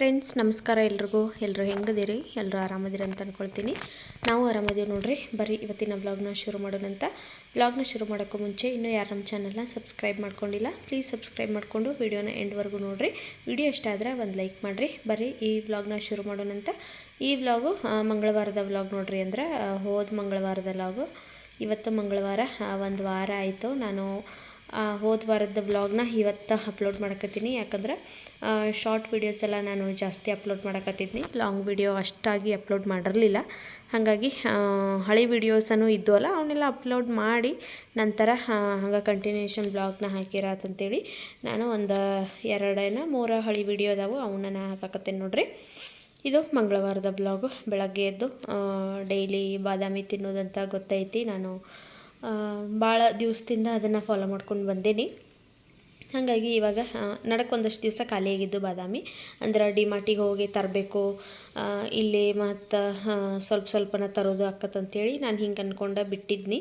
Friends ನಮಸ್ಕಾರ ಎಲ್ರಿಗೂ. ಎಲ್ಲರೂ ಹೆಂಗದಿರಿ? ಎಲ್ಲರೂ ಆರಾಮದಿರಿ ಅಂತ ಅಂದ್ಕೊಳ್ತೀನಿ ನಾವು ಆರಾಮದೀವಿ ನೋಡ್ರಿ. ಬರೀ ಇವತ್ತಿನ ವ್ಲಾಗ್ನ ಶುರು ಮಾಡೋಣಂತ ವ್ಲಾಗ್ನ ಶುರು ಮಾಡೋಕ್ಕೂ ಮುಂಚೆ ಇನ್ನೂ ಯಾರು ನಮ್ಮ ಚಾನಲ್ನ ಸಬ್ಸ್ಕ್ರೈಬ್ ಮಾಡ್ಕೊಂಡಿಲ್ಲ ಪ್ಲೀಸ್ ಸಬ್ಸ್ಕ್ರೈಬ್ ಮಾಡಿಕೊಂಡು ವಿಡಿಯೋನ ಎಂಡ್ವರೆಗೂ ನೋಡಿರಿ. ವಿಡಿಯೋ ಇಷ್ಟ ಆದರೆ ಒಂದು ಲೈಕ್ ಮಾಡಿರಿ. ಬರೀ ಈ ವ್ಲಾಗ್ನ ಶುರು ಮಾಡೋಣಂತ ಈ ವ್ಲಾಗು ಮಂಗಳವಾರದ ಬ್ಲಾಗ್ ನೋಡ್ರಿ ಅಂದ್ರೆ ಹೋದ ಮಂಗಳವಾರದ ಬ್ಲಾಗು ಇವತ್ತು ಮಂಗಳವಾರ ಒಂದು ವಾರ ಆಯಿತು. ನಾನು ಹೋದ ವಾರದ ಬ್ಲಾಗ್ನ ಇವತ್ತು ಅಪ್ಲೋಡ್ ಮಾಡಕತ್ತೀನಿ. ಯಾಕಂದ್ರೆ ಶಾರ್ಟ್ ವೀಡಿಯೋಸ್ ಎಲ್ಲ ನಾನು ಜಾಸ್ತಿ ಅಪ್ಲೋಡ್ ಮಾಡಕತ್ತಿದ್ನಿ. ಲಾಂಗ್ ವೀಡಿಯೋ ಅಷ್ಟಾಗಿ ಅಪ್ಲೋಡ್ ಮಾಡಿರಲಿಲ್ಲ. ಹಾಗಾಗಿ ಹಳೆ ವೀಡಿಯೋಸನ್ನು ಇದ್ದವಲ್ಲ ಅವನ್ನೆಲ್ಲ ಅಪ್ಲೋಡ್ ಮಾಡಿ ನಂತರ ಹಂಗೆ ಕಂಟಿನ್ಯೂಷನ್ ಬ್ಲಾಗ್ನ ಹಾಕಿರತ್ತಂತೇಳಿ ನಾನು ಒಂದು ಎರಡೇನ, ಮೂರು ಹಳೆ ವಿಡಿಯೋ ಅದಾವು ಅವನ್ನ ನಾನು ಹಾಕಕತ್ತೇನೆ ನೋಡ್ರಿ. ಇದು ಮಂಗಳವಾರದ ಬ್ಲಾಗು ಬೆಳಗ್ಗೆ ಎದ್ದು ಡೈಲಿ ಬಾದಾಮಿ ತಿನ್ನೋದಂತ ಗೊತ್ತೈತಿ. ನಾನು ಭಾಳ ದಿವಸದಿಂದ ಅದನ್ನು ಫಾಲೋ ಮಾಡ್ಕೊಂಡು ಬಂದೇನಿ. ಹಾಗಾಗಿ ಇವಾಗ ನಡಕ್ಕೊಂದಷ್ಟು ದಿವಸ ಖಾಲಿಯಾಗಿದ್ದು ಬಾದಾಮಿ. ಅಂದ್ರೆ ಡಿಮಾರ್ಟಿಗೆ ಹೋಗಿ ತರಬೇಕು ಇಲ್ಲಿ ಮತ್ತು ಸ್ವಲ್ಪ ಸ್ವಲ್ಪನ ತರೋದು ಅಕ್ಕತ್ತಂತೇಳಿ ನಾನು ಹಿಂಗೆ ಅಂದ್ಕೊಂಡು ಬಿಟ್ಟಿದ್ನಿ.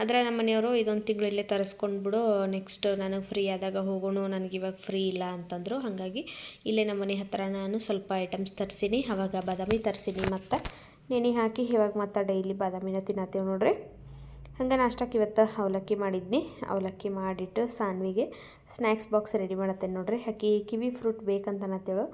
ಆದರೆ ನಮ್ಮ ಮನೆಯವರು ಇದೊಂದು ತಿಂಗಳು ಇಲ್ಲೇ ತರಿಸ್ಕೊಂಡ್ಬಿಡು ನೆಕ್ಸ್ಟ್ ನನಗೆ ಫ್ರೀ ಆದಾಗ ಹೋಗೋಣ, ನನಗೆ ಇವಾಗ ಫ್ರೀ ಇಲ್ಲ ಅಂತಂದರು. ಹಾಗಾಗಿ ಇಲ್ಲೇ ನಮ್ಮ ಮನೆ ಹತ್ರ ನಾನು ಸ್ವಲ್ಪ ಐಟಮ್ಸ್ ತರಿಸೀನಿ, ಅವಾಗ ಬಾದಾಮಿ ತರಿಸೀನಿ ಮತ್ತು ನೆನೆ ಹಾಕಿ ಇವಾಗ ಮತ್ತೆ ಡೈಲಿ ಬಾದಾಮಿನ ತಿನ್ನತ್ತೇವೆ ನೋಡ್ರಿ. ಹಂಗೆ ನಾಷ್ಟಕ್ಕೆ ಇವತ್ತು ಅವಲಕ್ಕಿ ಮಾಡಿದ್ನಿ. ಅವಲಕ್ಕಿ ಮಾಡಿಟ್ಟು ಸಾನ್ವಿಗೆ ಸ್ನ್ಯಾಕ್ಸ್ ಬಾಕ್ಸ್ ರೆಡಿ ಮಾಡತ್ತೇನೆ ನೋಡ್ರಿ. ಆಕಿ ಕಿವಿ ಫ್ರೂಟ್ ಬೇಕಂತನತ್ತೇಳು.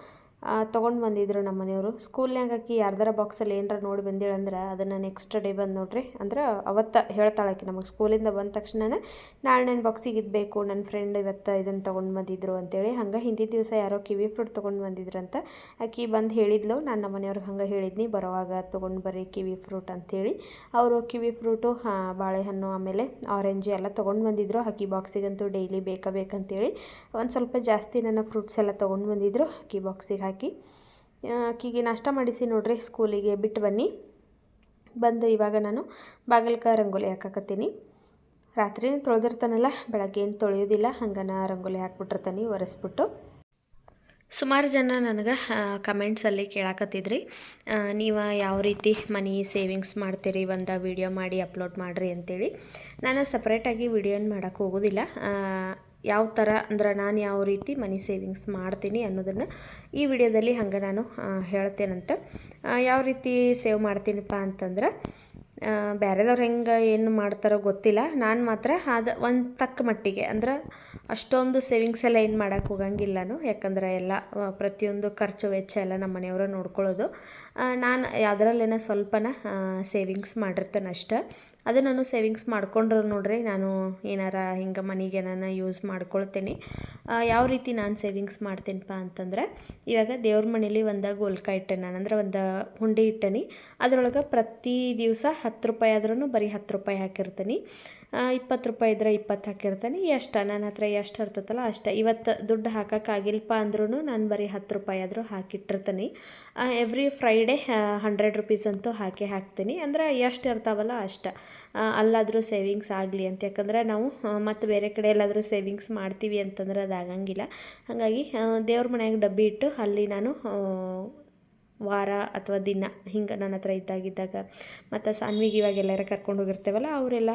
ತೊಗೊಂಡು ಬಂದಿದ್ರು ನಮ್ಮ ಮನೆಯವರು. ಸ್ಕೂಲ್ನಾಗ ಆಕಿ ಯಾರ್ದಾರ ಬಾಕ್ಸಲ್ಲಿ ಏನಾರ ನೋಡಿ ಬಂದೇಳಂದ್ರೆ ಅದನ್ನು ನೆಕ್ಸ್ಟ್ ಡೇ ಬಂದು ನೋಡ್ರಿ. ಅಂದ್ರೆ ಅವತ್ತು ಹೇಳ್ತಾಳೆ ಆಕಿ ನಮಗೆ ಸ್ಕೂಲಿಂದ ಬಂದ ತಕ್ಷಣನೇ ನಾಳೆ ನನ್ನ ಬಾಕ್ಸಿಗೆ ಇದು ನನ್ನ ಫ್ರೆಂಡ್ ಇವತ್ತು ಇದನ್ನು ತೊಗೊಂಡು ಬಂದಿದ್ರು ಅಂತೇಳಿ ಹಂಗೆ ಹಿಂದಿನ ದಿವಸ ಯಾರೋ ಕಿವಿ ಫ್ರೂಟ್ ತೊಗೊಂಡು ಬಂದಿದ್ರಂತ ಆಕಿ ಬಂದು ಹೇಳಿದ್ಲು. ನಾನು ನಮ್ಮ ಮನೆಯವ್ರಿಗೆ ಹಂಗೆ ಹೇಳಿದ್ನಿ, ಬರೋವಾಗ ತೊಗೊಂಡು ಬರ್ರಿ ಕಿವಿ ಫ್ರೂಟ್ ಅಂಥೇಳಿ ಅವರು ಕಿವಿ ಫ್ರೂಟು ಹಾಂ, ಬಾಳೆಹಣ್ಣು, ಆಮೇಲೆ ಆರೆಂಜ್ ಎಲ್ಲ ತೊಗೊಂಡು ಬಂದಿದ್ರು. ಅಕ್ಕಿ ಬಾಕ್ಸಿಗಂತೂ ಡೈಲಿ ಬೇಕಾ ಬೇಕಂತೇಳಿ ಒಂದು ಸ್ವಲ್ಪ ಜಾಸ್ತಿ ನನ್ನ ಫ್ರೂಟ್ಸ್ ಎಲ್ಲ ತೊಗೊಂಡು ಬಂದಿದ್ರು. ಅಕ್ಕಿ ಬಾಕ್ಸಿಗೆ ಹಾಕಿ ಅಕ್ಕಿಗೆ ನಾಷ್ಟ ಮಾಡಿಸಿ ನೋಡ್ರಿ ಸ್ಕೂಲಿಗೆ ಬಿಟ್ಟು ಬನ್ನಿ. ಬಂದು ಇವಾಗ ನಾನು ಬಾಗಿಲ್ಕ ರಂಗೋಲಿ ಹಾಕಕತ್ತೀನಿ. ರಾತ್ರಿ ತೊಳೆದಿರ್ತಾನಲ್ಲ, ಬೆಳಗ್ಗೆ ಏನು ತೊಳೆಯೋದಿಲ್ಲ, ಹಂಗನ ರಂಗೋಲಿ ಹಾಕ್ಬಿಟ್ಟಿರ್ತಾನೆ, ಒರೆಸ್ಬಿಟ್ಟು. ಸುಮಾರು ಜನ ನನಗೆ ಕಮೆಂಟ್ಸಲ್ಲಿ ಕೇಳಾಕತ್ತಿದ್ರಿ. ನೀವು ಯಾವ ರೀತಿ ಮನಿ ಸೇವಿಂಗ್ಸ್ ಮಾಡ್ತೀರಿ, ಒಂದು ವಿಡಿಯೋ ಮಾಡಿ ಅಪ್ಲೋಡ್ ಮಾಡಿರಿ ಅಂತೇಳಿ. ನಾನು ಸಪ್ರೇಟಾಗಿ ವಿಡಿಯೋನ ಮಾಡೋಕ್ಕೆ ಹೋಗೋದಿಲ್ಲ. ಯಾವ ಥರ ಅಂದ್ರೆ ನಾನು ಯಾವ ರೀತಿ ಮನಿ ಸೇವಿಂಗ್ಸ್ ಮಾಡ್ತೀನಿ ಅನ್ನೋದನ್ನು ಈ ವಿಡಿಯೋದಲ್ಲಿ ಹಂಗೆ ನಾನು ಹೇಳ್ತೇನಂತೆ. ಯಾವ ರೀತಿ ಸೇವ್ ಮಾಡ್ತೀನಿಪ್ಪ ಅಂತಂದ್ರೆ ಬೇರೆದವ್ರು ಹೆಂಗೆ ಏನು ಮಾಡ್ತಾರೋ ಗೊತ್ತಿಲ್ಲ. ನಾನು ಮಾತ್ರ ಅದು ಒಂದು ತಕ್ಕ ಮಟ್ಟಿಗೆ ಅಂದ್ರೆ ಅಷ್ಟೊಂದು ಸೇವಿಂಗ್ಸ್ ಎಲ್ಲ ಏನು ಮಾಡೋಕ್ಕೆ ನಾನು. ಯಾಕಂದ್ರೆ ಎಲ್ಲ ಪ್ರತಿಯೊಂದು ಖರ್ಚು ವೆಚ್ಚ ಎಲ್ಲ ನಮ್ಮ ಮನೆಯವರು ನೋಡ್ಕೊಳ್ಳೋದು. ನಾನು ಅದರಲ್ಲೇನೋ ಸ್ವಲ್ಪನ ಸೇವಿಂಗ್ಸ್ ಮಾಡಿರ್ತೇನೆ ಅಷ್ಟೆ. ಅದು ನಾನು ಸೇವಿಂಗ್ಸ್ ಮಾಡ್ಕೊಂಡ್ರೆ ನೋಡ್ರಿ, ನಾನು ಏನಾರ ಹಿಂಗೆ ಮನೆಗೆ ನಾನು ಯೂಸ್ ಮಾಡ್ಕೊಳ್ತೇನೆ. ಯಾವ ರೀತಿ ನಾನು ಸೇವಿಂಗ್ಸ್ ಮಾಡ್ತೀನಪ್ಪ ಅಂತಂದ್ರೆ, ಇವಾಗ ದೇವ್ರ ಮನೇಲಿ ಒಂದು ಗೋಲ್ಕ ಇಟ್ಟೆ ನಾನು ಅಂದ್ರೆ ಒಂದು ಹುಂಡಿ ಇಟ್ಟನಿ. ಅದರೊಳಗೆ ಪ್ರತಿ ದಿವಸ ಹತ್ತು ರೂಪಾಯಿ ಆದ್ರೂ ಬರೀ ಹತ್ತು ರೂಪಾಯಿ ಹಾಕಿರ್ತೀನಿ. ಇಪ್ಪತ್ತು ರೂಪಾಯಿ ಇದ್ರೆ ಇಪ್ಪತ್ತು ಹಾಕಿರ್ತೀನಿ. ಎಷ್ಟು, ನನ್ನ ಹತ್ರ ಎಷ್ಟು ಇರ್ತೈತಲ್ಲ ಅಷ್ಟೆ. ಇವತ್ತು ದುಡ್ಡು ಹಾಕೋಕ್ಕಾಗಿಲ್ಪ ಅಂದ್ರೂ ನಾನು ಬರೀ ಹತ್ತು ರೂಪಾಯಿ ಆದರೂ ಹಾಕಿಟ್ಟಿರ್ತೀನಿ. ಎವ್ರಿ ಫ್ರೈಡೇ ಹಂಡ್ರೆಡ್ ರುಪೀಸ್ ಅಂತೂ ಹಾಕಿ ಹಾಕ್ತೀನಿ. ಅಂದ್ರೆ ಎಷ್ಟು ಇರ್ತಾವಲ್ಲ ಅಷ್ಟು. ಅಲ್ಲಾದರೂ ಸೇವಿಂಗ್ಸ್ ಆಗಲಿ ಅಂತ. ಯಾಕಂದ್ರೆ ನಾವು ಮತ್ತು ಬೇರೆ ಕಡೆ ಎಲ್ಲಾದರೂ ಸೇವಿಂಗ್ಸ್ ಮಾಡ್ತೀವಿ ಅಂತಂದ್ರೆ ಅದು ಆಗಂಗಿಲ್ಲ. ಹಾಗಾಗಿ ದೇವ್ರ ಮನೆಯಾಗ ಡಬ್ಬಿ ಇಟ್ಟು ಅಲ್ಲಿ ನಾನು ವಾರ ಅಥವಾ ದಿನ ಹಿಂಗೆ ನನ್ನ ಹತ್ರ ಇದ್ದಾಗಿದ್ದಾಗ, ಮತ್ತು ಸಾನ್ವಿಗೆ ಇವಾಗ ಎಲ್ಲಾರ ಕರ್ಕೊಂಡು ಹೋಗಿರ್ತೇವಲ್ಲ, ಅವರೆಲ್ಲ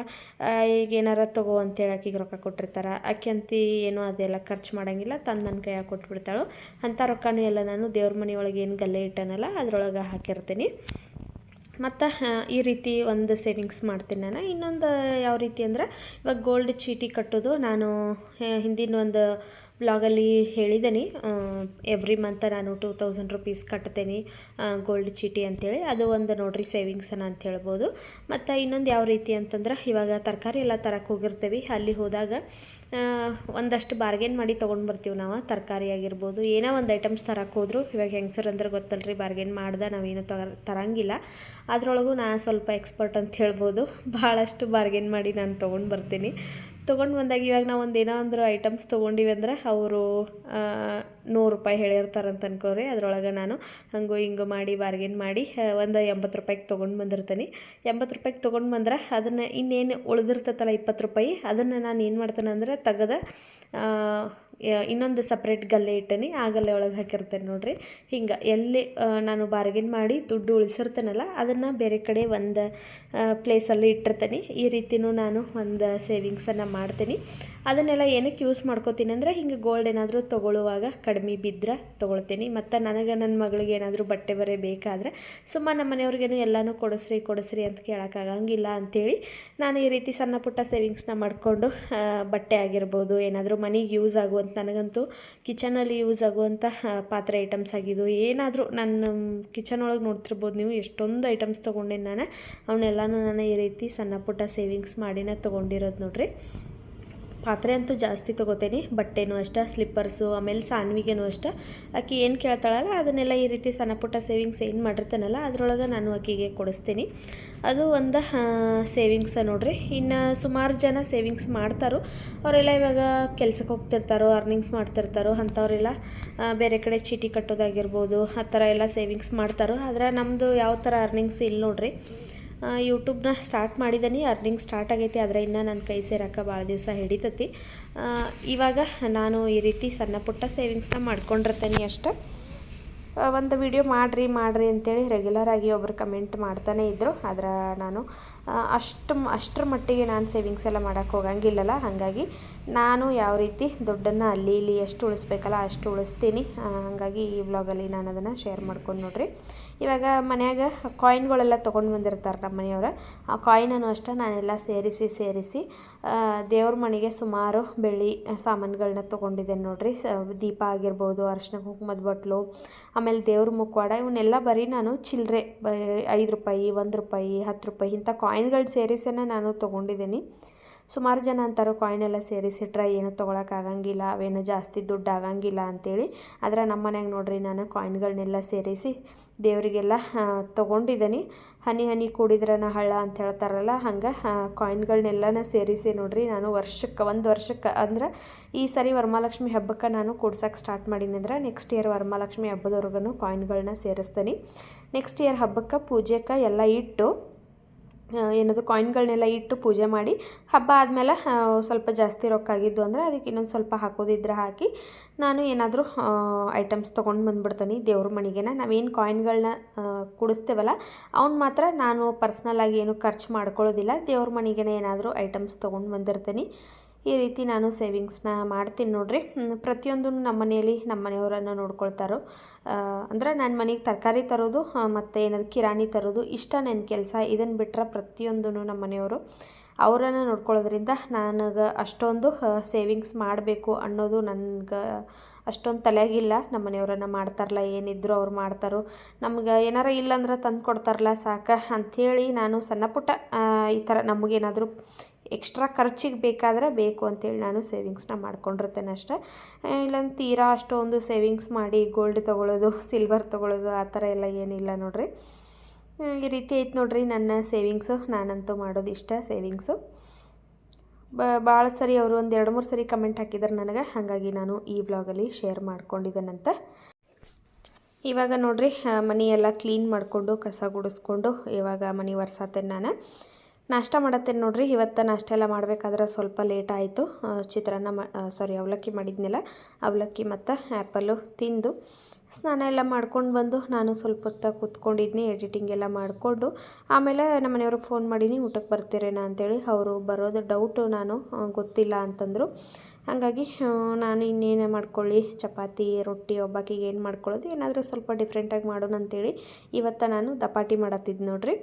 ಈಗ ಏನಾರ ತಗೋ ಅಂತೇಳಿ ಆಕಿಗೆ ರೊಕ್ಕ ಕೊಟ್ಟಿರ್ತಾರೆ. ಆಕೆ ಅಂತಿ ಏನೋ ಅದೆಲ್ಲ ಖರ್ಚು ಮಾಡೋಂಗಿಲ್ಲ, ತಂದು ನನ್ನ ಕೈಯಾಗ ಕೊಟ್ಬಿಡ್ತಾಳು. ಅಂಥ ರೊಕ್ಕನೂ ಎಲ್ಲ ನಾನು ದೇವ್ರ ಮನೆಯೊಳಗೆ ಏನು ಗಲ್ಲೆ ಇಟ್ಟನಲ್ಲ, ಅದರೊಳಗೆ ಹಾಕಿರ್ತೀನಿ. ಮತ್ತು ಈ ರೀತಿ ಒಂದು ಸೇವಿಂಗ್ಸ್ ಮಾಡ್ತೀನಿ ನಾನು. ಇನ್ನೊಂದು, ಯಾವ ರೀತಿ ಅಂದ್ರೆ, ಇವಾಗ ಗೋಲ್ಡ್ ಚೀಟಿ ಕಟ್ಟೋದು, ನಾನು ಹಿಂದಿನ ಒಂದು ಬ್ಲಾಗಲ್ಲಿ ಹೇಳಿದ್ದೀನಿ ಎವ್ರಿ ಮಂತ್ ನಾನು ಟೂ ತೌಸಂಡ್ ರುಪೀಸ್ ಕಟ್ತೇನೆ ಗೋಲ್ಡ್ ಚೀಟಿ ಅಂತೇಳಿ. ಅದು ಒಂದು ನೋಡ್ರಿ ಸೇವಿಂಗ್ಸನ್ನು ಅಂತ ಹೇಳ್ಬೋದು. ಮತ್ತು ಇನ್ನೊಂದು ಯಾವ ರೀತಿ ಅಂತಂದ್ರೆ ಇವಾಗ ತರಕಾರಿ ಎಲ್ಲ ತರಕ್ಕೆ ಹೋಗಿರ್ತೀವಿ. ಅಲ್ಲಿ ಹೋದಾಗ ಒಂದಷ್ಟು ಬಾರ್ಗೇನ್ ಮಾಡಿ ತೊಗೊಂಡು ಬರ್ತೀವಿ ನಾವು. ತರಕಾರಿ ಆಗಿರ್ಬೋದು, ಏನೋ ಒಂದು ಐಟಮ್ಸ್ ತರಕ್ಕೆ ಹೋದ್ರು ಇವಾಗ ಹೆಂಗಸರು ಅಂದ್ರೆ ಗೊತ್ತಲ್ರಿ ಬಾರ್ಗೇನ್ ಮಾಡ್ದೆ ನಾವೇನು ತರ ತರಂಗಿಲ್ಲ. ಅದರೊಳಗೂ ನಾನು ಸ್ವಲ್ಪ ಎಕ್ಸ್ಪರ್ಟ್ ಅಂತ ಹೇಳ್ಬೋದು. ಭಾಳಷ್ಟು ಬಾರ್ಗೇನ್ ಮಾಡಿ ನಾನು ತೊಗೊಂಡು ಬರ್ತೀನಿ. ತೊಗೊಂಡು ಬಂದಾಗ ಇವಾಗ ನಾವು ಒಂದು ಏನೋ ಅಂದ್ರೆ ಐಟಮ್ಸ್ ತೊಗೊಂಡಿವಿ ಅಂದ್ರೆ ಅವರು ನೂರು ರೂಪಾಯಿ ಹೇಳಿರ್ತಾರಂತ ಅನ್ಕೋರಿ. ಅದರೊಳಗೆ ನಾನು ಹಂಗೋ ಹಿಂಗೋ ಮಾಡಿ ಬಾರ್ಗೇನ್ ಮಾಡಿ ಒಂದು ಎಂಬತ್ತು ರೂಪಾಯಿಗೆ ತೊಗೊಂಡು ಬಂದಿರ್ತೀನಿ. ಎಂಬತ್ತು ರೂಪಾಯಿಗೆ ತೊಗೊಂಡು ಬಂದ್ರೆ ಅದನ್ನು ಇನ್ನೇನು ಉಳಿದಿರ್ತೈತಲ್ಲ ಇಪ್ಪತ್ತು ರೂಪಾಯಿ, ಅದನ್ನು ನಾನು ಏನು ಮಾಡ್ತೇನೆ ಅಂದ್ರೆ ತೆಗೆದು ಇನ್ನೊಂದು ಸಪ್ರೇಟ್ ಗಲ್ಲೆ ಇಟ್ಟನಿ, ಆ ಗಲ್ಲೆ ಒಳಗೆ ಹಾಕಿರ್ತೇನೆ ನೋಡ್ರಿ. ಹಿಂಗೆ ಎಲ್ಲಿ ನಾನು ಬಾರ್ಗಿನ್ ಮಾಡಿ ದುಡ್ಡು ಉಳಿಸಿರ್ತೇನಲ್ಲ, ಅದನ್ನು ಬೇರೆ ಕಡೆ ಒಂದು ಪ್ಲೇಸಲ್ಲಿ ಇಟ್ಟಿರ್ತೇನೆ. ಈ ರೀತಿಯೂ ನಾನು ಒಂದು ಸೇವಿಂಗ್ಸನ್ನು ಮಾಡ್ತೀನಿ. ಅದನ್ನೆಲ್ಲ ಏನಕ್ಕೆ ಯೂಸ್ ಮಾಡ್ಕೋತೀನಿ ಅಂದರೆ, ಹಿಂಗೆ ಗೋಲ್ಡ್ ಏನಾದರೂ ತೊಗೊಳ್ಳುವಾಗ ಕಡಿಮೆ ಬಿದ್ದರೆ ತೊಗೊಳ್ತೀನಿ. ಮತ್ತು ನನಗೆ ನನ್ನ ಮಗಳಿಗೆ ಏನಾದರೂ ಬಟ್ಟೆ ಬರೆ ಬೇಕಾದರೆ, ಸುಮ್ಮ ನಮ್ಮ ಮನೆಯವ್ರಿಗೇನು ಎಲ್ಲನೂ ಕೊಡಿಸ್ರಿ ಕೊಡಿಸ್ರಿ ಅಂತ ಕೇಳೋಕ್ಕಾಗಂಗಿಲ್ಲ ಅಂಥೇಳಿ ನಾನು ಈ ರೀತಿ ಸಣ್ಣ ಪುಟ್ಟ ಸೇವಿಂಗ್ಸ್ನ ಮಾಡಿಕೊಂಡು ಬಟ್ಟೆ ಆಗಿರ್ಬೋದು, ಏನಾದರೂ ಮನೆಗೆ ಯೂಸ್ ಆಗುವಂಥ ನನಗಂತೂ ಕಿಚನಲ್ಲಿ ಯೂಸ್ ಆಗುವಂಥ ಪಾತ್ರೆ ಐಟಮ್ಸ್ ಆಗಿದ್ದು, ಏನಾದರೂ ನನ್ನ ಕಿಚನ್ ಒಳಗೆ ನೋಡ್ತಿರ್ಬೋದು ನೀವು, ಎಷ್ಟೊಂದು ಐಟಮ್ಸ್ ತೊಗೊಂಡೇನಿ ನಾನು ಅವನ್ನೆಲ್ಲನೂ ನಾನು ಈ ರೀತಿ ಸಣ್ಣ ಪುಟ್ಟ ಸೇವಿಂಗ್ಸ್ ಮಾಡಿನೇ ತೊಗೊಂಡಿರೋದು ನೋಡ್ರಿ. ಪಾತ್ರೆ ಅಂತೂ ಜಾಸ್ತಿ ತೊಗೋತೀನಿ, ಬಟ್ಟೆನೂ ಅಷ್ಟೇ ಸ್ಲಿಪ್ಪರ್ಸು ಆಮೇಲೆ ಸಾನ್ವಿಗೆನೂ ಅಷ್ಟೇ. ಆಕೆ ಏನು ಕೇಳ್ತಾಳಲ್ಲ, ಅದನ್ನೆಲ್ಲ ಈ ರೀತಿ ಸಣ್ಣ ಪುಟ್ಟ ಸೇವಿಂಗ್ಸ್ ಏನು ಮಾಡಿರ್ತಾನಲ್ಲ, ಅದರೊಳಗೆ ನಾನು ಆಕೆಗೆ ಕೊಡಿಸ್ತೀನಿ. ಅದು ಒಂದು ಸೇವಿಂಗ್ಸ ನೋಡ್ರಿ. ಇನ್ನು ಸುಮಾರು ಜನ ಸೇವಿಂಗ್ಸ್ ಮಾಡ್ತಾರೋ. ಅವರೆಲ್ಲ ಇವಾಗ ಕೆಲ್ಸಕ್ಕೆ ಹೋಗ್ತಿರ್ತಾರೋ ಅರ್ನಿಂಗ್ಸ್ ಮಾಡ್ತಿರ್ತಾರೋ, ಅಂಥವರೆಲ್ಲ ಬೇರೆ ಕಡೆ ಚೀಟಿ ಕಟ್ಟೋದಾಗಿರ್ಬೋದು, ಆ ಥರ ಎಲ್ಲ ಸೇವಿಂಗ್ಸ್ ಮಾಡ್ತಾರೋ. ಆದರೆ ನಮ್ಮದು ಯಾವ ಥರ ಅರ್ನಿಂಗ್ಸ್ ಇಲ್ಲ ನೋಡ್ರಿ. ಯೂಟ್ಯೂಬ್ನ ಸ್ಟಾರ್ಟ್ ಮಾಡಿದ್ದೀನಿ ಅರ್ನಿಂಗ್ ಸ್ಟಾರ್ಟ್ ಆಗೈತಿ, ಆದರೆ ಇನ್ನೂ ನನ್ನ ಕೈ ಸೇರಕ್ಕೆ ಭಾಳ ದಿವಸ ಹಿಡಿತತಿ. ಇವಾಗ ನಾನು ಈ ರೀತಿ ಸಣ್ಣ ಪುಟ್ಟ ಸೇವಿಂಗ್ಸ್ನ ಮಾಡ್ಕೊಂಡಿರ್ತೇನೆ ಅಷ್ಟೆ. ಒಂದು ವಿಡಿಯೋ ಮಾಡಿರಿ ಮಾಡಿರಿ ಅಂತೇಳಿ ರೆಗ್ಯುಲರಾಗಿ ಒಬ್ಬರು ಕಮೆಂಟ್ ಮಾಡ್ತಾನೆ ಇದ್ದರು ಆದ್ರೆ ನಾನು ಅಷ್ಟು, ಅಷ್ಟರ ಮಟ್ಟಿಗೆ ನಾನು ಸೇವಿಂಗ್ಸ್ ಎಲ್ಲ ಮಾಡೋಕ್ಕೆ ಹೋಗಂಗಿಲ್ಲಲ್ಲ. ಹಾಗಾಗಿ ನಾನು ಯಾವ ರೀತಿ ದುಡ್ಡನ್ನು ಅಲ್ಲಿ ಇಲ್ಲಿ ಎಷ್ಟು ಉಳಿಸ್ಬೇಕಲ್ಲ ಅಷ್ಟು ಉಳಿಸ್ತೀನಿ. ಹಾಗಾಗಿ ಈ ವ್ಲಾಗಲ್ಲಿ ನಾನು ಅದನ್ನು ಶೇರ್ ಮಾಡ್ಕೊಂಡು ನೋಡ್ರಿ. ಇವಾಗ ಮನ್ಯಾಗ ಕಾಯಿನ್ಗಳೆಲ್ಲ ತೊಗೊಂಡು ಬಂದಿರ್ತಾರೆ ನಮ್ಮ ಮನೆಯವರು. ಆ ಕಾಯಿನನ್ನು ಅಷ್ಟೇ ನಾನೆಲ್ಲ ಸೇರಿಸಿ ಸೇರಿಸಿ ದೇವ್ರ ಮನೆಗೆ ಸುಮಾರು ಬೆಳ್ಳಿ ಸಾಮಾನುಗಳನ್ನ ತೊಗೊಂಡಿದ್ದೇನೆ ನೋಡಿರಿ. ದೀಪ ಆಗಿರ್ಬೋದು, ಅರಿಶಿನ ಕುಂಕುಮದ ಬಟ್ಲು, ಆಮೇಲೆ ದೇವ್ರ ಮುಖವಾಡ, ಇವನ್ನೆಲ್ಲ ಬರೀ ನಾನು ಚಿಲ್ಲರೆ ಐದು ರೂಪಾಯಿ, ಒಂದು ರೂಪಾಯಿ, ಹತ್ತು ರೂಪಾಯಿ ಇಂಥ ಕಾಯಿನ್ಗಳು ಸೇರಿಸೇನೆ ನಾನು ತೊಗೊಂಡಿದ್ದೀನಿ. ಸುಮಾರು ಜನ ಅಂತಾರೆ ಕಾಯಿನ್ ಎಲ್ಲ ಸೇರಿಸಿಟ್ರೆ ಏನು ತೊಗೊಳಕ್ಕಾಗಂಗಿಲ್ಲ ಅವೇನು ಜಾಸ್ತಿ ದುಡ್ಡು ಆಗಂಗಿಲ್ಲ ಅಂತೇಳಿ. ಆದರೆ ನಮ್ಮ ಮನ್ಯಾಗ ನೋಡ್ರಿ ನಾನು ಕಾಯಿನ್ಗಳನ್ನೆಲ್ಲ ಸೇರಿಸಿ ದೇವರಿಗೆಲ್ಲ ತೊಗೊಂಡಿದ್ದೀನಿ ಹನಿ ಹನಿ ಕೂಡಿದ್ರನ ಹಳ್ಳ ಅಂತ ಹೇಳ್ತಾರಲ್ಲ, ಹಂಗೆ ಕಾಯಿನ್ಗಳನ್ನೆಲ್ಲನ ಸೇರಿಸಿ ನೋಡ್ರಿ ನಾನು ವರ್ಷಕ್ಕೆ, ಒಂದು ವರ್ಷಕ್ಕೆ ಅಂದ್ರೆ ಈ ಸರಿ ವರಮಹಾಲಕ್ಷ್ಮಿ ಹಬ್ಬಕ್ಕೆ ನಾನು ಕೂಡ್ಸಕ್ಕೆ ಸ್ಟಾರ್ಟ್ ಮಾಡೀನಿ ಅಂದ್ರೆ ನೆಕ್ಸ್ಟ್ ಇಯರ್ ವರಮಹಾಲಕ್ಷ್ಮಿ ಹಬ್ಬದವರೆಗೂ ಕಾಯಿನ್ಗಳನ್ನ ಸೇರಿಸ್ತೀನಿ. ನೆಕ್ಸ್ಟ್ ಇಯರ್ ಹಬ್ಬಕ್ಕೆ ಪೂಜೆಗೆ ಎಲ್ಲ ಇಟ್ಟು ಏನದು ಕಾಯಿನ್ಗಳನ್ನೆಲ್ಲ ಇಟ್ಟು ಪೂಜೆ ಮಾಡಿ ಹಬ್ಬ ಆದಮೇಲೆ ಸ್ವಲ್ಪ ಜಾಸ್ತಿ ರೊಕ್ಕ ಆಗಿದ್ದು ಅಂದರೆ ಅದಕ್ಕೆ ಇನ್ನೊಂದು ಸ್ವಲ್ಪ ಹಾಕೋದಿದ್ರೆ ಹಾಕಿ ನಾನು ಏನಾದರೂ ಐಟಮ್ಸ್ ತೊಗೊಂಡು ಬಂದುಬಿಡ್ತೀನಿ ದೇವ್ರ ಮನೆಗೆನ. ನಾವೇನು ಕಾಯಿನ್ಗಳನ್ನ ಕುಡಿಸ್ತೇವಲ್ಲ, ಅವ್ನು ಮಾತ್ರ ನಾನು ಪರ್ಸ್ನಲಾಗಿ ಏನು ಖರ್ಚು ಮಾಡ್ಕೊಳ್ಳೋದಿಲ್ಲ. ದೇವ್ರ ಮನೆಗೆ ಏನಾದರೂ ಐಟಮ್ಸ್ ತೊಗೊಂಡು ಬಂದಿರ್ತೀನಿ. ಈ ರೀತಿ ನಾನು ಸೇವಿಂಗ್ಸ್ನ ಮಾಡ್ತೀನಿ ನೋಡಿರಿ. ಪ್ರತಿಯೊಂದು ನಮ್ಮ ಮನೆಯಲ್ಲಿ ನಮ್ಮ ಮನೆಯವರನ್ನು ನೋಡ್ಕೊಳ್ತಾರೋ ಅಂದ್ರೆ ನನ್ನ ಮನೆಗೆ ತರಕಾರಿ ತರೋದು ಮತ್ತು ಏನದು ಕಿರಾಣಿ ತರೋದು, ಇಷ್ಟ ನನ್ನ ಕೆಲಸ ಇದನ್ನು ಬಿಟ್ಟರೆ ಪ್ರತಿಯೊಂದೂ ನಮ್ಮ ಮನೆಯವರು ಅವರನ್ನು ನೋಡ್ಕೊಳ್ಳೋದ್ರಿಂದ ನನಗೆ ಅಷ್ಟೊಂದು ಸೇವಿಂಗ್ಸ್ ಮಾಡಬೇಕು ಅನ್ನೋದು ನನಗೆ ಅಷ್ಟೊಂದು ತಲೆಯಾಗಿಲ್ಲ. ನಮ್ಮ ಮನೆಯವರನ್ನ ಮಾಡ್ತಾರಲ್ಲ, ಏನಿದ್ರು ಅವ್ರು ಮಾಡ್ತಾರೋ, ನಮ್ಗೆ ಏನಾರ ಇಲ್ಲಂದ್ರೆ ತಂದು ಕೊಡ್ತಾರಲ್ಲ ಸಾಕ ಅಂಥೇಳಿ ನಾನು ಸಣ್ಣ ಪುಟ್ಟ ಈ ಥರ ನಮಗೇನಾದರೂ ಎಕ್ಸ್ಟ್ರಾ ಖರ್ಚಿಗೆ ಬೇಕಾದ್ರೆ ಬೇಕು ಅಂತೇಳಿ ನಾನು ಸೇವಿಂಗ್ಸ್ನ ಮಾಡ್ಕೊಂಡಿರ್ತೇನೆ ಅಷ್ಟೇ. ಇಲ್ಲೊಂದು ತೀರಾ ಅಷ್ಟೊಂದು ಸೇವಿಂಗ್ಸ್ ಮಾಡಿ ಗೋಲ್ಡ್ ತೊಗೊಳ್ಳೋದು ಸಿಲ್ವರ್ ತೊಗೊಳ್ಳೋದು ಆ ಥರ ಎಲ್ಲ ಏನಿಲ್ಲ ನೋಡಿರಿ. ಈ ರೀತಿ ಐತೆ ನೋಡಿರಿ ನನ್ನ ಸೇವಿಂಗ್ಸು. ನಾನಂತೂ ಮಾಡೋದು ಇಷ್ಟ ಸೇವಿಂಗ್ಸು. ಬ, ಭಾಳ ಸರಿ ಅವರು ಒಂದು ಎರಡು ಮೂರು ಸರಿ ಕಮೆಂಟ್ ಹಾಕಿದ್ದಾರೆ ನನಗೆ. ಹಾಗಾಗಿ ನಾನು ಈ ವ್ಲಾಗಲ್ಲಿ ಶೇರ್ ಮಾಡ್ಕೊಂಡಿದ್ದೇನಂತ. ಇವಾಗ ನೋಡಿರಿ ಮನೆಯೆಲ್ಲ ಕ್ಲೀನ್ ಮಾಡಿಕೊಂಡು, ಕಸ ಗುಡಿಸ್ಕೊಂಡು, ಇವಾಗ ಮನೆ ಒರ್ಸಾತೇನೆ ನಾನು. ನಾಷ್ಟ ಮಾಡತ್ತೇನೆ ನೋಡ್ರಿ. ಇವತ್ತು ನಾಷ್ಟ ಎಲ್ಲ ಮಾಡಬೇಕಾದ್ರೆ ಸ್ವಲ್ಪ ಲೇಟ್ ಆಯಿತು. ಚಿತ್ರಾನ್ನ ಸಾರಿ ಅವಲಕ್ಕಿ ಮಾಡಿದ್ನಲ್ಲ. ಅವಲಕ್ಕಿ ಮತ್ತು ಆ್ಯಪಲ್ಲು ತಿಂದು ಸ್ನಾನ ಎಲ್ಲ ಮಾಡ್ಕೊಂಡು ಬಂದು ನಾನು ಸ್ವಲ್ಪ ಹೊತ್ತ ಕೂತ್ಕೊಂಡಿದ್ನಿ ಎಡಿಟಿಂಗ್ ಎಲ್ಲ ಮಾಡಿಕೊಂಡು. ಆಮೇಲೆ ನಮ್ಮ ಮನೆಯವ್ರಿಗೆ ಫೋನ್ ಮಾಡೀನಿ ಊಟಕ್ಕೆ ಬರ್ತೀರೇನಾ? ಅಂತೇಳಿ, ಅವರು ಬರೋದು ಡೌಟು ನಾನು ಗೊತ್ತಿಲ್ಲ ಅಂತಂದರು. ಹಾಗಾಗಿ ನಾನು ಇನ್ನೇನು ಮಾಡ್ಕೊಳ್ಳಿ. ಚಪಾತಿ, ರೊಟ್ಟಿ ಒಬ್ಬಾಕಿಗೆ ಏನು ಮಾಡ್ಕೊಳ್ಳೋದು, ಏನಾದರೂ ಸ್ವಲ್ಪ ಡಿಫ್ರೆಂಟಾಗಿ ಮಾಡೋಣ ಅಂತೇಳಿ ಇವತ್ತು ನಾನು ದಪಾಟಿ ಮಾಡತ್ತಿದ್ದು ನೋಡ್ರಿ.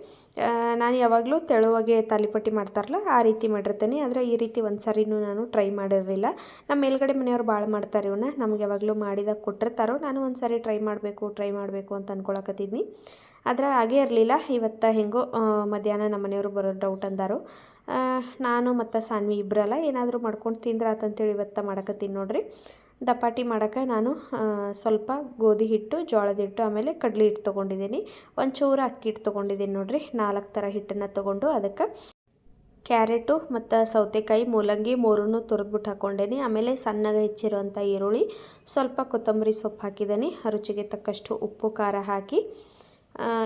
ನಾನು ಯಾವಾಗಲೂ ತೆಳುವಾಗೆ ತಾಲಿಪಟ್ಟಿ ಮಾಡ್ತಾರಲ್ಲ, ಆ ರೀತಿ ಮಾಡಿರ್ತೇನೆ. ಆದರೆ ಈ ರೀತಿ ಒಂದು ಸರಿನೂ ನಾನು ಟ್ರೈ ಮಾಡಿರಲಿಲ್ಲ. ನಮ್ಮ ಮೇಲ್ಗಡೆ ಮನೆಯವ್ರು ಭಾಳ ಮಾಡ್ತಾರೆ ಇವನ್ನ ನಮ್ಗೆ ಯಾವಾಗಲೂ ಮಾಡಿದಾಗ ಕೊಟ್ಟಿರ್ತಾರೋ, ನಾನು ಒಂದು ಸಾರಿ ಟ್ರೈ ಮಾಡಬೇಕು ಟ್ರೈ ಮಾಡಬೇಕು ಅಂತ ಅಂದ್ಕೊಳಕತ್ತಿದ್ನಿ ಆದರೆ ಹಾಗೇ ಇರಲಿಲ್ಲ. ಇವತ್ತು ಹೆಂಗೋ ಮಧ್ಯಾಹ್ನ ನಮ್ಮ ಮನೆಯವರು ಬರೋ ಡೌಟ್ ಅಂದಾರು. ನಾನು ಮತ್ತು ಸಾನ್ವಿ ಇಬ್ಬರಲ್ಲ ಏನಾದರೂ ಮಾಡ್ಕೊಂಡು ತಿಂದ್ರಾತಂತೇಳಿ ಇವತ್ತು ಮಾಡಕತ್ತೀನಿ ನೋಡ್ರಿ. ದಪಾಟಿ ಮಾಡೋಕ್ಕೆ ನಾನು ಸ್ವಲ್ಪ ಗೋಧಿ ಹಿಟ್ಟು, ಜೋಳದ ಹಿಟ್ಟು, ಆಮೇಲೆ ಕಡಲೆ ಹಿಟ್ಟು ತೊಗೊಂಡಿದ್ದೀನಿ. ಒಂಚೂರು ಅಕ್ಕಿ ಹಿಟ್ಟು ತೊಗೊಂಡಿದ್ದೀನಿ ನೋಡಿರಿ. ನಾಲ್ಕು ಥರ ಹಿಟ್ಟನ್ನು ತೊಗೊಂಡು ಅದಕ್ಕೆ ಕ್ಯಾರೆಟು ಮತ್ತು ಸೌತೆಕಾಯಿ, ಮೂಲಂಗಿ ಮೂರನ್ನು ತುರಿದ್ಬಿಟ್ಟು ಹಾಕ್ಕೊಂಡೇನಿ ಆಮೇಲೆ ಸಣ್ಣಗೆ ಹೆಚ್ಚಿರುವಂಥ ಈರುಳ್ಳಿ, ಸ್ವಲ್ಪ ಕೊತ್ತಂಬರಿ ಸೊಪ್ಪು ಹಾಕಿದ್ದೀನಿ ರುಚಿಗೆ ತಕ್ಕಷ್ಟು ಉಪ್ಪು, ಖಾರ ಹಾಕಿ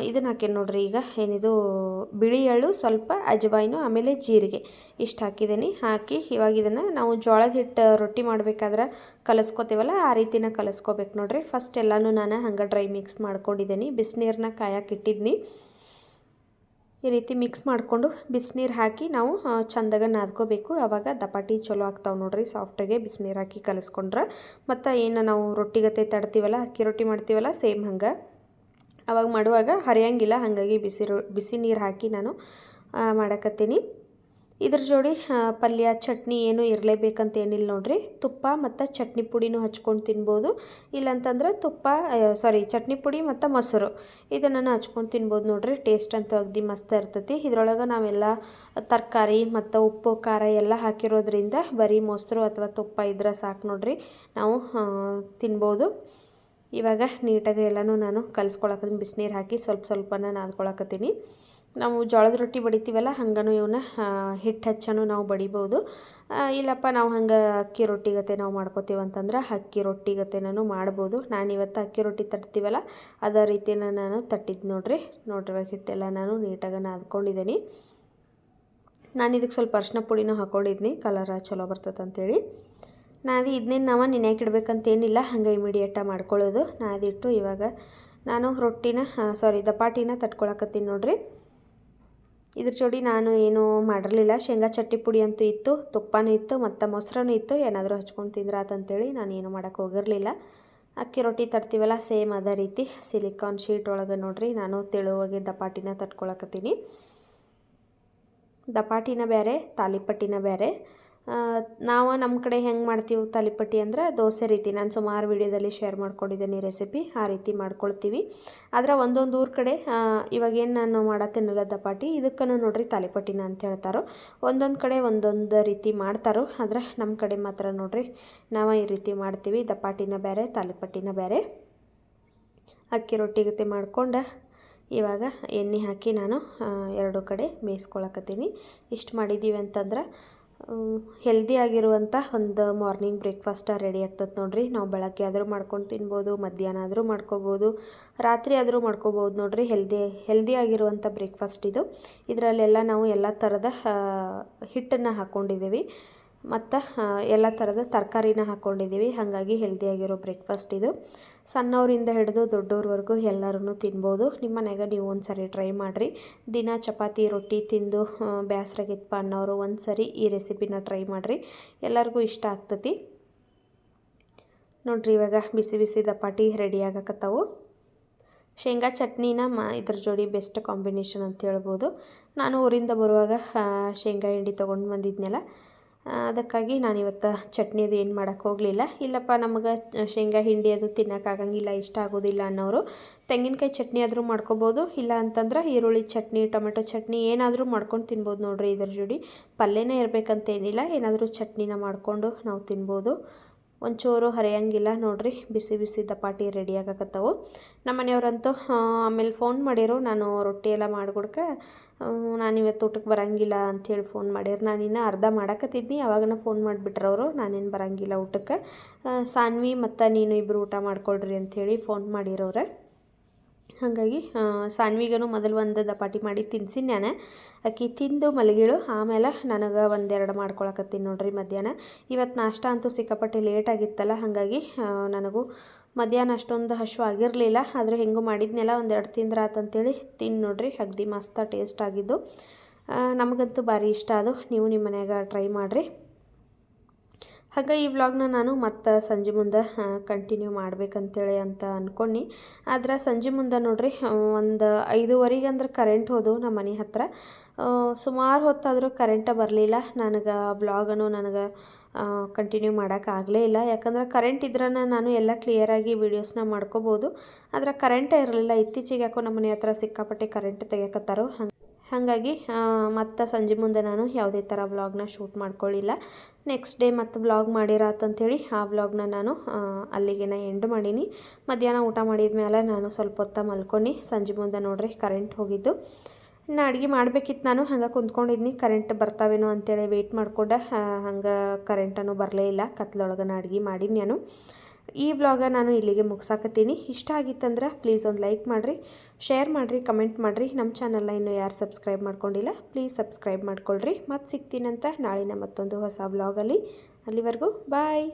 ಇದನ್ನು ಹಾಕೇನಿ ನೋಡ್ರಿ ಈಗ. ಏನಿದು? ಬಿಳಿ ಎಳ್ಳು, ಸ್ವಲ್ಪ ಅಜವಾಯಿನು, ಆಮೇಲೆ ಜೀರಿಗೆ ಇಷ್ಟು ಹಾಕಿದ್ದೀನಿ ಹಾಕಿ ಇವಾಗ ಇದನ್ನು ನಾವು ಜೋಳದ ಹಿಟ್ಟು ರೊಟ್ಟಿ ಮಾಡಬೇಕಾದ್ರೆ ಕಲಿಸ್ಕೋತೀವಲ್ಲ, ಆ ರೀತಿನ ಕಲಿಸ್ಕೋಬೇಕು ನೋಡ್ರಿ. ಫಸ್ಟ್ ಎಲ್ಲನೂ ನಾನು ಹಂಗೆ ಡ್ರೈ ಮಿಕ್ಸ್ ಮಾಡ್ಕೊಂಡಿದ್ದೀನಿ ಬಿಸಿನೀರನ್ನ ಕಾಯಕ್ಕೆ ಇಟ್ಟಿದ್ನಿ. ಈ ರೀತಿ ಮಿಕ್ಸ್ ಮಾಡಿಕೊಂಡು ಬಿಸಿನೀರು ಹಾಕಿ ನಾವು ಚಂದಾಗ ನಾದ್ಕೋಬೇಕು. ಆವಾಗ ದಪಾಟಿ ಚಲೋ ಆಗ್ತಾವೆ ನೋಡ್ರಿ ಸಾಫ್ಟಾಗೆ ಬಿಸಿನೀರು ಹಾಕಿ ಕಲಿಸ್ಕೊಂಡ್ರೆ. ಮತ್ತು ಏನು ನಾವು ರೊಟ್ಟಿಗತೆ ತಡ್ತೀವಲ್ಲ, ಅಕ್ಕಿ ರೊಟ್ಟಿ ಮಾಡ್ತೀವಲ್ಲ ಸೇಮ್ ಹಂಗೆ. ಅವಾಗ ಮಾಡುವಾಗ ಹರಿಯಂಗಿಲ್ಲ, ಹಾಗಾಗಿ ಬಿಸಿರು ಬಿಸಿ ನೀರು ಹಾಕಿ ನಾನು ಮಾಡಕತ್ತೀನಿ. ಇದ್ರ ಜೋಡಿ ಪಲ್ಯ, ಚಟ್ನಿ ಏನು ಇರಲೇಬೇಕಂತ ಏನಿಲ್ಲ ನೋಡ್ರಿ. ತುಪ್ಪ ಮತ್ತು ಚಟ್ನಿ ಪುಡಿನೂ ಹಚ್ಕೊಂಡು ತಿನ್ಬೋದು. ಇಲ್ಲಂತಂದ್ರೆ ತುಪ್ಪ ಸಾರಿ ಚಟ್ನಿ ಪುಡಿ ಮತ್ತು ಮೊಸರು. ಇದನ್ನು ಹಚ್ಕೊಂಡು ತಿನ್ಬೋದು ನೋಡ್ರಿ. ಟೇಸ್ಟ್ ಅಂತೂ ಅಗ್ದಿ ಮಸ್ತ್ ಇರ್ತೈತಿ. ಇದ್ರೊಳಗೆ ನಾವೆಲ್ಲ ತರಕಾರಿ ಮತ್ತು ಉಪ್ಪು, ಖಾರ ಎಲ್ಲ ಹಾಕಿರೋದ್ರಿಂದ ಬರೀ ಮೊಸರು ಅಥವಾ ತುಪ್ಪ ಇದ್ರೆ ಸಾಕು ನೋಡ್ರಿ. ನಾವು ತಿನ್ಬೋದು. ಇವಾಗ ನೀಟಾಗಿ ಎಲ್ಲನೂ ನಾನು ಕಲಿಸ್ಕೊಳಕತ್ತೀನಿ. ಬಿಸಿನೀರು ಹಾಕಿ ಸ್ವಲ್ಪ ಸ್ವಲ್ಪನ ನಾದ್ಕೊಳಕತ್ತೀನಿ. ನಾವು ಜೋಳದ ರೊಟ್ಟಿ ಬಡಿತೀವಲ್ಲ, ಹಂಗನೂ ಇವನ್ನ ಹಿಟ್ಟು ಹಚ್ಚನೂ ನಾವು ಬಡಿಬೋದು. ಇಲ್ಲಪ್ಪ, ನಾವು ಹಂಗೆ ಅಕ್ಕಿ ರೊಟ್ಟಿಗತೆ ನಾವು ಮಾಡ್ಕೋತೀವಿ ಅಂತಂದ್ರೆ ಅಕ್ಕಿ ರೊಟ್ಟಿಗತೆನೂ ಮಾಡ್ಬೋದು. ನಾನು ಇವತ್ತು ಅಕ್ಕಿ ರೊಟ್ಟಿ ತಟ್ತೀವಲ್ಲ, ಅದೇ ರೀತಿನ ನಾನು ತಟ್ಟಿದ್ದು ನೋಡ್ರಿ. ನೋಡ್ರಿ ಹಿಟ್ಟೆಲ್ಲ ನಾನು ನೀಟಾಗಿ ನಾದ್ಕೊಂಡಿದ್ದೀನಿ ನಾನು ಇದಕ್ಕೆ ಸ್ವಲ್ಪ ಅರ್ಶಿನ ಪುಡಿನೂ ಹಾಕ್ಕೊಂಡಿದ್ದೀನಿ ಕಲರ ಚಲೋ ಬರ್ತದೆ ಅಂತೇಳಿ ನಾದಿ ಇದನ್ನೇನು ನಾವು ನೆನೆಯಕ್ಕೆ ಹಂಗೆ ಇಮಿಡಿಯೇಟಾಗಿ ಮಾಡ್ಕೊಳ್ಳೋದು ನಾದಿಟ್ಟು ಇವಾಗ ನಾನು ರೊಟ್ಟಿನ ಸಾರಿ ದಪಾಟಿನ ತಟ್ಕೊಳಕತ್ತೀನಿ ನೋಡಿರಿ. ಇದ್ರ ಜೋಡಿ ನಾನು ಏನು ಮಾಡಿರಲಿಲ್ಲ. ಶೇಂಗಾ ಚಟ್ನಿ ಪುಡಿ ಅಂತೂ ಇತ್ತು, ತುಪ್ಪನೂ ಇತ್ತು, ಮತ್ತು ಮೊಸರನೂ ಇತ್ತು. ಏನಾದರೂ ಹಚ್ಕೊಂಡು ತಿಂದ್ರಾತಂತೇಳಿ ನಾನು ಏನು ಮಾಡೋಕ್ಕೆ ಹೋಗಿರಲಿಲ್ಲ. ಅಕ್ಕಿ ರೊಟ್ಟಿ ತರ್ತೀವಲ್ಲ ಸೇಮ್ ಅದೇ ರೀತಿ. ಸಿಲಿಕಾನ್ ಶೀಟ್ ಒಳಗೆ ನೋಡಿರಿ, ನಾನು ತೆಳುವಾಗಿ ದಪಾಟಿನ ತಟ್ಕೊಳಕತ್ತೀನಿ. ದಪಾಟಿನ ಬೇರೆ ತಾಲಿಪಟ್ಟಿನ ಬೇರೆ ನಾವು ನಮ್ಮ ಕಡೆ ಹೆಂಗೆ ಮಾಡ್ತೀವಿ ತಾಲಿಪಟ್ಟಿ ಅಂದ್ರೆ ದೋಸೆ ರೀತಿ. ನಾನು ಸುಮಾರು ವೀಡಿಯೋದಲ್ಲಿ ಶೇರ್ ಮಾಡ್ಕೊಂಡಿದ್ದೀನಿ ರೆಸಿಪಿ ಆ ರೀತಿ ಮಾಡ್ಕೊಳ್ತೀವಿ. ಆದರೆ ಒಂದೊಂದು ಊರ ಕಡೆ ಇವಾಗೇನು ನಾನು ಮಾಡತ್ತೇನಲ್ಲ ದಪಾಟಿ ಇದಕ್ಕೂ ನೋಡಿರಿ ತಾಲಿಪಟ್ಟಿನ ಅಂತ ಹೇಳ್ತಾರೋ. ಒಂದೊಂದು ಕಡೆ ಒಂದೊಂದು ರೀತಿ ಮಾಡ್ತಾರೋ. ಆದರೆ ನಮ್ಮ ಕಡೆ ಮಾತ್ರ ನೋಡಿರಿ, ನಾವು ಈ ರೀತಿ ಮಾಡ್ತೀವಿ. ದಪಾಟಿನ ಬೇರೆ ತಾಲಿಪಟ್ಟಿನ ಬೇರೆ ಅಕ್ಕಿ ರೊಟ್ಟಿ ಗತಿ ಮಾಡ್ಕೊಂಡು ಇವಾಗ ಎಣ್ಣೆ ಹಾಕಿ ನಾನು ಎರಡು ಕಡೆ ಮೇಯಿಸ್ಕೊಳಕತ್ತೀನಿ ಇಷ್ಟು ಮಾಡಿದ್ದೀವಿ ಅಂತಂದ್ರೆ ಹೆಲ್ದಿ ಆಗಿರುವಂಥ ಒಂದು ಮಾರ್ನಿಂಗ್ ಬ್ರೇಕ್ಫಾಸ್ಟ ರೆಡಿ ಆಗ್ತದೆ ನೋಡ್ರಿ. ನಾವು ಬೆಳಗ್ಗೆ ಆದರೂ ಮಾಡ್ಕೊಂಡು ತಿನ್ಬೋದು, ಮಧ್ಯಾಹ್ನ ಆದರೂ ಮಾಡ್ಕೋಬೋದು, ರಾತ್ರಿ ಆದರೂ ಮಾಡ್ಕೋಬೋದು ನೋಡ್ರಿ. ಹೆಲ್ದಿ ಹೆಲ್ದಿ ಆಗಿರುವಂಥ ಬ್ರೇಕ್ಫಾಸ್ಟ್ ಇದು. ಇದರಲ್ಲೆಲ್ಲ ನಾವು ಎಲ್ಲ ಥರದ ಹಿಟ್ಟನ್ನು ಹಾಕ್ಕೊಂಡಿದ್ದೀವಿ ಮತ್ತು ಎಲ್ಲ ಥರದ ತರಕಾರಿನ ಹಾಕ್ಕೊಂಡಿದ್ದೀವಿ ಹಾಗಾಗಿ ಹೆಲ್ದಿಯಾಗಿರೋ ಬ್ರೇಕ್ಫಾಸ್ಟ್ ಇದು. ಸಣ್ಣವರಿಂದ ಹಿಡಿದು ದೊಡ್ಡವ್ರವರೆಗೂ ಎಲ್ಲರೂ ತಿನ್ಬೋದು. ನಿಮ್ಮ ಮನೆಗೆ ನೀವು ಒಂದು ಸರಿ ಟ್ರೈ ಮಾಡಿರಿ. ದಿನ ಚಪಾತಿ, ರೊಟ್ಟಿ ತಿಂದು ಬೇಸರಾಗಿತ್ತಪ್ಪ ಅನ್ನೋರು ಒಂದು ಸರಿ ಈ ರೆಸಿಪಿನ ಟ್ರೈ ಮಾಡಿರಿ. ಎಲ್ಲರಿಗೂ ಇಷ್ಟ ಆಗ್ತತಿ. ನೋಡ್ರಿ, ಇವಾಗ ಬಿಸಿ ಬಿಸಿ ದಪಾಟಿ ರೆಡಿ ಆಗಕತ್ತವು. ಶೇಂಗಾ ಚಟ್ನಿನ ಮ, ಇದ್ರ ಜೋಡಿ ಬೆಸ್ಟ್ ಕಾಂಬಿನೇಷನ್ ಅಂತ ಹೇಳ್ಬೋದು. ನಾನು ಊರಿಂದ ಬರುವಾಗ ಶೇಂಗಾ ಹಿಂಡಿ ತೊಗೊಂಡು ಬಂದಿದ್ನಲ್ಲ ಅದಕ್ಕಾಗಿ ನಾನು ಇವತ್ತು ಚಟ್ನಿ ಅದು ಏನು ಮಾಡೋಕ್ಕೆ ಹೋಗಲಿಲ್ಲ. ಇಲ್ಲಪ್ಪ, ನಮಗೆ ಶೇಂಗಾ ಹಿಂಡಿ ಅದು ತಿನ್ನೋಕ್ಕಾಗಂಗಿಲ್ಲ ಇಷ್ಟ ಆಗೋದಿಲ್ಲ ಅನ್ನೋರು. ತೆಂಗಿನಕಾಯಿ ಚಟ್ನಿ ಆದರೂ ಮಾಡ್ಕೋಬೋದು. ಇಲ್ಲ ಅಂತಂದ್ರೆ ಈರುಳ್ಳಿ ಚಟ್ನಿ, ಟೊಮೆಟೊ ಚಟ್ನಿ ಏನಾದರೂ ಮಾಡ್ಕೊಂಡು ತಿನ್ಬೋದು ನೋಡಿರಿ ಇದ್ರ ಜೋಡಿ. ಪಲ್ಯನೇ ಇರಬೇಕಂತೇನಿಲ್ಲ, ಏನಾದರೂ ಚಟ್ನಿನ ಮಾಡಿಕೊಂಡು ನಾವು ತಿನ್ಬೋದು. ಒಂಚೂರು ಹರಿಯಂಗಿಲ್ಲ ನೋಡಿರಿ. ಬಿಸಿ ಬಿಸಿ ದಪಾಟಿ ರೆಡಿ ಆಗಕತ್ತವು. ನಮ್ಮ ಮನೆಯವ್ರಂತೂ ಆಮೇಲೆ ಫೋನ್ ಮಾಡಿರು. ನಾನು ರೊಟ್ಟಿ ಎಲ್ಲ ಮಾಡ್ಕೊಡ್ಕೆ ನಾನು ಇವತ್ತು ಊಟಕ್ಕೆ ಬರಂಗಿಲ್ಲ ಅಂಥೇಳಿ ಫೋನ್ ಮಾಡ್ಯಾರ ನಾನು ಇನ್ನೂ ಅರ್ಧ ಮಾಡಕತ್ತಿದ್ನಿ. ಅವಾಗನ ಫೋನ್ ಮಾಡಿಬಿಟ್ರವರು ನಾನೇನು ಬರಂಗಿಲ್ಲ ಊಟಕ್ಕೆ. ಸಾನ್ವಿ ಮತ್ತು ನೀನು ಇಬ್ಬರು ಊಟ ಮಾಡ್ಕೊಳ್ರಿ ಅಂಥೇಳಿ ಫೋನ್ ಮಾಡಿರೋರೆ ಹಾಗಾಗಿ ಸಾನ್ವಿಗೂ ಮೊದಲು ಒಂದು ದಪಾಟಿ ಮಾಡಿ ತಿನ್ಸಿ ನಾನು. ಅಕ್ಕಿ ತಿಂದು ಮಲಗಿಳು, ಆಮೇಲೆ ನನಗೆ ಒಂದೆರಡು ಮಾಡ್ಕೊಳಕತ್ತೀನಿ ನೋಡ್ರಿ ಮಧ್ಯಾಹ್ನ. ಇವತ್ತು ನಾಷ್ಟ ಅಂತೂ ಸಿಕ್ಕಾಪಟ್ಟೆ ಲೇಟ್ ಆಗಿತ್ತಲ್ಲ, ಹಾಗಾಗಿ ನನಗೂ ಮಧ್ಯಾಹ್ನ ಅಷ್ಟೊಂದು ಹಶು ಆಗಿರಲಿಲ್ಲ. ಆದರೆ ಹೆಂಗೂ ಮಾಡಿದ್ನೆಲ್ಲ ಒಂದೆರಡು ತಿಂದ್ರಾತಂತೇಳಿ ತಿನ್ನು ನೋಡ್ರಿ, ಅಗ್ದಿ ಮಸ್ತ ಟೇಸ್ಟ್ ಆಗಿದ್ದು. ನಮಗಂತೂ ಭಾರಿ ಇಷ್ಟ ಅದು. ನೀವು ನಿಮ್ಮ ಮನ್ಯಾಗ ಟ್ರೈ ಮಾಡಿರಿ. ಹಾಗೆ ಈ ವ್ಲಾಗ್ನ ನಾನು ಮತ್ತೆ ಸಂಜೆ ಮುಂದೆ ಕಂಟಿನ್ಯೂ ಮಾಡ್ಬೇಕಂತೇಳಿ ಅಂತ ಅಂದ್ಕೊಂಡು ಆದ್ರೆ ಸಂಜೆ ಮುಂದೆ ನೋಡಿರಿ ಒಂದು ಐದುವರೆಗೆ ಅಂದ್ರೆ ಕರೆಂಟ್ ಹೋದವು ನಮ್ಮ ಮನೆ ಹತ್ರ. ಸುಮಾರು ಹೊತ್ತಾದರೂ ಕರೆಂಟ ಬರಲಿಲ್ಲ. ನನಗೆ ವ್ಲಾಗನ್ನು ನನಗೆ ಕಂಟಿನ್ಯೂ ಮಾಡೋಕ್ಕಾಗಲೇ ಇಲ್ಲ. ಯಾಕಂದ್ರೆ ಕರೆಂಟ್ ಇದ್ರೆ ನಾನು ಎಲ್ಲ ಕ್ಲಿಯರಾಗಿ ವೀಡಿಯೋಸ್ನ ಮಾಡ್ಕೋಬೋದು. ಆದರೆ ಕರೆಂಟೇ ಇರಲಿಲ್ಲ. ಇತ್ತೀಚೆಗೆ ಯಾಕೋ ನಮ್ಮ ಮನೆ ಹತ್ರ ಸಿಕ್ಕಾಪಟ್ಟೆ ಕರೆಂಟ್ ತೆಗಿಯಕತ್ತಾರೋ ಹಂಗೆ ಹಾಗಾಗಿ ಮತ್ತು ಸಂಜೆ ಮುಂದೆ ನಾನು ಯಾವುದೇ ಥರ ವ್ಲಾಗ್ನ ಶೂಟ್ ಮಾಡ್ಕೊಳ್ಳಿಲ್ಲ ನೆಕ್ಸ್ಟ್ ಡೇ ಮತ್ತು ವ್ಲಾಗ್ ಮಾಡಿರತ್ತಂಥೇಳಿ ಆ ವ್ಲಾಗ್ನ ನಾನು ಅಲ್ಲಿಗೆ ಎಂಡ್ ಮಾಡೀನಿ. ಮಧ್ಯಾಹ್ನ ಊಟ ಮಾಡಿದ ಮೇಲೆ ನಾನು ಸ್ವಲ್ಪ ಹೊತ್ತ ಮಲ್ಕೊಂಡು, ಸಂಜೆ ಮುಂದೆ ನೋಡ್ರಿ ಕರೆಂಟ್ ಹೋಗಿದ್ದು. ಇನ್ನು ಅಡುಗೆ ಮಾಡಬೇಕಿತ್ತು ನಾನು, ಹಂಗೆ ಕುಂತ್ಕೊಂಡಿದ್ನಿ ಕರೆಂಟ್ ಬರ್ತಾವೇನೋ ಅಂತೇಳಿ ವೆಯ್ಟ್ ಮಾಡ್ಕೊಂಡೆ ಹಂಗೆ ಕರೆಂಟನ್ನು ಬರಲೇ ಇಲ್ಲ. ಕತ್ಲೊಳಗನ ಅಡುಗೆ ಮಾಡೀನಿ ನಾನು. ಈ ವ್ಲಾಗ ನಾನು ಇಲ್ಲಿಗೆ ಮುಗಿಸಾಕತ್ತೀನಿ. ಇಷ್ಟ ಆಗಿತ್ತಂದ್ರೆ ಪ್ಲೀಸ್ ಒಂದು ಲೈಕ್ ಮಾಡಿರಿ ಶೇರ್ ಮಾಡಿರಿ ಕಮೆಂಟ್ ಮಾಡಿರಿ. ನಮ್ಮ ಚಾನಲ್ನ ಇನ್ನೂ ಯಾರು ಸಬ್ಸ್ಕ್ರೈಬ್ ಮಾಡ್ಕೊಂಡಿಲ್ಲ ಪ್ಲೀಸ್ ಸಬ್ಸ್ಕ್ರೈಬ್ ಮಾಡ್ಕೊಳ್ರಿ. ಮತ್ತೆ ಸಿಗ್ತೀನಂತ ನಾಳಿನ ಮತ್ತೊಂದು ಹೊಸ ವ್ಲಾಗಲ್ಲಿ ಅಲ್ಲಿವರೆಗೂ ಬಾಯ್